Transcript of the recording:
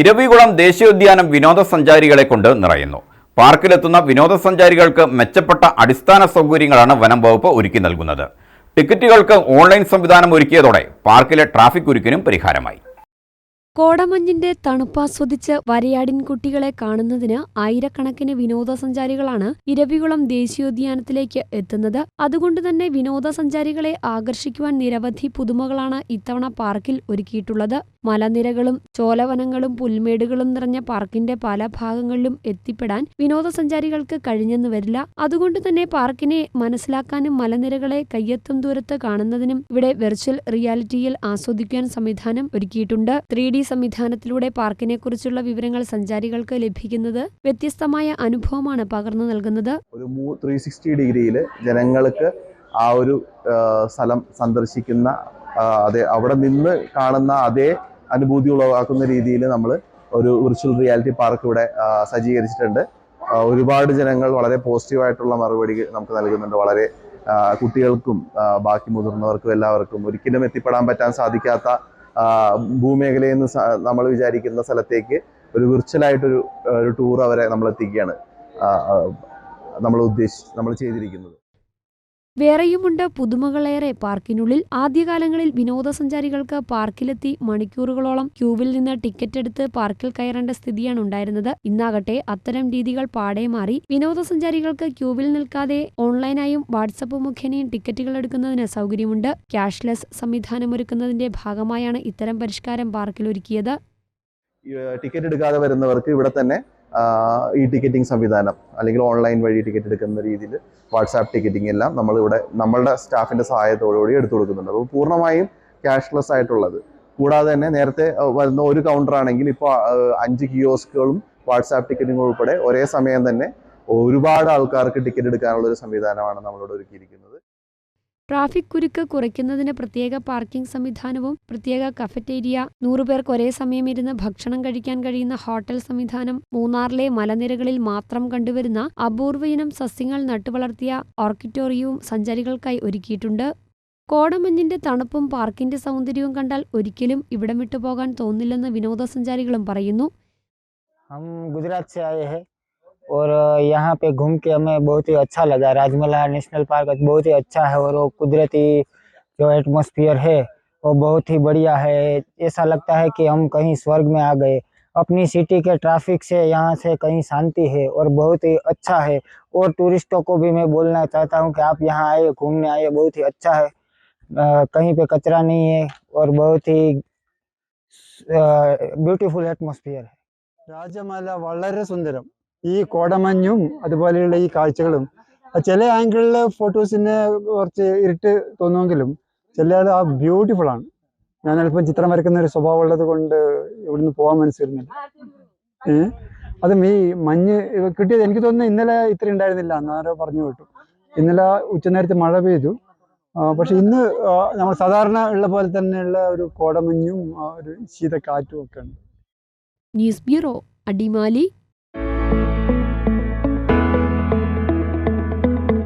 ഇരവികുളം ദേശീയോദ്യാനം വിനോദസഞ്ചാരികളെ കൊണ്ട് നിറയുന്നു. പാർക്കിലെത്തുന്ന വിനോദസഞ്ചാരികൾക്ക് മെച്ചപ്പെട്ട അടിസ്ഥാന സൗകര്യങ്ങളാണ് വനം വകുപ്പ് ഒരുക്കി നൽകുന്നത്. ടിക്കറ്റുകൾക്ക് ഓൺലൈൻ സംവിധാനം ഒരുക്കിയതോടെ പാർക്കിലെ ട്രാഫിക് കുരുക്കിനും പരിഹാരമായി. കോടമഞ്ഞിന്റെ തണുപ്പാസ്വദിച്ച് വരയാടിൻ കുട്ടികളെ കാണുന്നതിന് ആയിരക്കണക്കിന് വിനോദസഞ്ചാരികളാണ് ഇരവികുളം ദേശീയോദ്യാനത്തിലേക്ക് എത്തുന്നത്. അതുകൊണ്ട് തന്നെ വിനോദസഞ്ചാരികളെ ആകർഷിക്കുവാൻ നിരവധി പുതുമകളാണ് ഇത്തവണ പാർക്കിൽ ഒരുക്കിയിട്ടുള്ളത്. മലനിരകളും ചോലവനങ്ങളും പുൽമേടുകളും നിറഞ്ഞ പാർക്കിന്റെ പല ഭാഗങ്ങളിലും എത്തിപ്പെടാൻ വിനോദസഞ്ചാരികൾക്ക് കഴിഞ്ഞെന്ന് വരില്ല. അതുകൊണ്ട് തന്നെ പാർക്കിനെ മനസ്സിലാക്കാനും മലനിരകളെ കയ്യെത്തും ദൂരത്ത് കാണുന്നതിനും ഇവിടെ വെർച്വൽ റിയാലിറ്റിയിൽ ആസ്വദിക്കാൻ സംവിധാനം ഒരുക്കിയിട്ടുണ്ട്. ത്രീ ഡി സംവിധാനത്തിലൂടെ പാർക്കിനെക്കുറിച്ചുള്ള വിവരങ്ങൾ സഞ്ചാരികൾക്ക് ലഭിക്കുന്നത് വ്യത്യസ്തമായ അനുഭവമാണ് പകർന്നു നൽകുന്നത്. ഒരു ത്രീ സിക്സ്റ്റി ഡിഗ്രിയിൽ ജനങ്ങൾക്ക് ആ ഒരു സ്ഥലം സന്ദർശിക്കുന്ന അതെ അവിടെ നിന്ന് കാണുന്ന അതേ അനുഭൂതി ഉളവാക്കുന്ന രീതിയിൽ നമ്മൾ ഒരു വിർച്വൽ റിയാലിറ്റി പാർക്ക് ഇവിടെ സജ്ജീകരിച്ചിട്ടുണ്ട്. ഒരുപാട് ജനങ്ങൾ വളരെ പോസിറ്റീവായിട്ടുള്ള മറുപടി നമുക്ക് നൽകുന്നുണ്ട്. വളരെ കുട്ടികൾക്കും ബാക്കി മുതിർന്നവർക്കും എല്ലാവർക്കും ഒരിക്കലും എത്തിപ്പെടാൻ പറ്റാൻ സാധിക്കാത്ത ഭൂമേഖലയിൽ നിന്ന് നമ്മൾ വിചാരിക്കുന്ന സ്ഥലത്തേക്ക് ഒരു വിർച്വലായിട്ടൊരു ഒരു ടൂർ അവരെ നമ്മൾ എത്തിക്കുകയാണ് നമ്മൾ ഉദ്ദേശി നമ്മൾ ചെയ്തിരിക്കുന്നത്. വേറെയുമുണ്ട് പുതുമകളേറെ പാർക്കിനുള്ളിൽ. ആദ്യകാലങ്ങളിൽ വിനോദസഞ്ചാരികൾക്ക് പാർക്കിലെത്തി മണിക്കൂറുകളോളം ക്യൂവിൽ നിന്ന് ടിക്കറ്റ് എടുത്ത് പാർക്കിൽ കയറേണ്ട സ്ഥിതിയാണ് ഉണ്ടായിരുന്നത്. ഇന്നാകട്ടെ അത്തരം രീതികൾ പാടെ മാറി. വിനോദസഞ്ചാരികൾക്ക് ക്യൂവിൽ നിൽക്കാതെ ഓൺലൈനായും വാട്സപ്പ് മുഖേനയും ടിക്കറ്റുകൾ എടുക്കുന്നതിന് സൗകര്യമുണ്ട്. ക്യാഷ്ലെസ് സംവിധാനമൊരുക്കുന്നതിന്റെ ഭാഗമായാണ് ഇത്തരം പരിഷ്കാരം പാർക്കിൽ ഒരുക്കിയത് ടിക്കറ്റ് എടുക്കാതെ വരുന്നവർക്ക് ഇവിടെ തന്നെ ഈ ടിക്കറ്റിംഗ് സംവിധാനം അല്ലെങ്കിൽ ഓൺലൈൻ വഴി ടിക്കറ്റ് എടുക്കുന്ന രീതിയിൽ വാട്സാപ്പ് ടിക്കറ്റിംഗ് എല്ലാം നമ്മളിവിടെ നമ്മളുടെ സ്റ്റാഫിന്റെ സഹായത്തോടുകൂടി എടുത്തു കൊടുക്കുന്നുണ്ട്. അപ്പോൾ പൂർണമായും ക്യാഷ്ലെസ് ആയിട്ടുള്ളത്. കൂടാതെ തന്നെ നേരത്തെ വരുന്ന ഒരു കൗണ്ടർ ആണെങ്കിൽ ഇപ്പോൾ അഞ്ച് കിയോസ്കുകളും വാട്സാപ്പ് ടിക്കറ്റിംഗ് ഉൾപ്പെടെ ഒരേ സമയം തന്നെ ഒരുപാട് ആൾക്കാർക്ക് ടിക്കറ്റ് എടുക്കാനുള്ള ഒരു സംവിധാനമാണ് നമ്മളിവിടെ ഒരുക്കിയിരിക്കുന്നത്. ട്രാഫിക് കുരുക്ക് കുറയ്ക്കുന്നതിന് പ്രത്യേക പാർക്കിംഗ് സംവിധാനവും പ്രത്യേക കഫറ്റേരിയ നൂറുപേർക്ക് ഒരേ സമയം ഇരുന്ന് ഭക്ഷണം കഴിക്കാൻ കഴിയുന്ന ഹോട്ടൽ സംവിധാനം മൂന്നാറിലെ മലനിരകളിൽ മാത്രം കണ്ടുവരുന്ന അപൂർവയിനം സസ്യങ്ങൾ നട്ടുവളർത്തിയ ഓർക്കിറ്റോറിയവും സഞ്ചാരികൾക്കായി ഒരുക്കിയിട്ടുണ്ട്. കോടമഞ്ഞിന്റെ തണുപ്പും പാർക്കിന്റെ സൗന്ദര്യവും കണ്ടാൽ ഒരിക്കലും ഇവിടം വിട്ടുപോകാൻ തോന്നില്ലെന്ന് വിനോദസഞ്ചാരികളും പറയുന്നു. और यहाँ पे घूम के हमें बहुत ही अच्छा लगा। राजमला नेशनल पार्क बहुत ही अच्छा है और वो कुदरती जो एटमोसफियर है वो बहुत ही बढ़िया है। ऐसा लगता है कि हम कहीं स्वर्ग में आ गए। अपनी सिटी के ट्रैफ़िक से यहाँ से कहीं शांति है और बहुत ही अच्छा है। और टूरिस्टों को भी मैं बोलना चाहता हूँ कि आप यहाँ आए घूमने आए बहुत ही अच्छा है। आ, कहीं पे कचरा नहीं है और बहुत ही ब्यूटीफुल एटमोसफियर है। राजमाला वाले सुंदरम। ഈ കോടമഞ്ഞും അതുപോലെയുള്ള ഈ കാഴ്ചകളും ചില ആംഗിളിലെ ഫോട്ടോസിന് കുറച്ച് ഇരുട്ട് തോന്നുമെങ്കിലും ചില ആ ബ്യൂട്ടിഫുൾ ആണ്. ഞാൻ അല്പം ചിത്രം വരയ്ക്കുന്ന ഒരു സ്വഭാവം ഉള്ളത് കൊണ്ട് ഇവിടുന്ന് പോകാൻ മനസ്സിരുന്നില്ല. ഏഹ് അതും ഈ മഞ്ഞ് കിട്ടിയത് എനിക്ക് തോന്നുന്നു ഇന്നലെ ഇത്ര ഉണ്ടായിരുന്നില്ല എന്നാരോ പറഞ്ഞു കേട്ടു. ഇന്നലെ ഉച്ചനേരത്ത് മഴ പെയ്തു. പക്ഷെ ഇന്ന് നമ്മൾ സാധാരണ ഉള്ള പോലെ തന്നെയുള്ള ഒരു കോടമഞ്ഞും ഒരു ശീതക്കാറ്റും ഒക്കെ ഉണ്ട്. News bureau Adimali.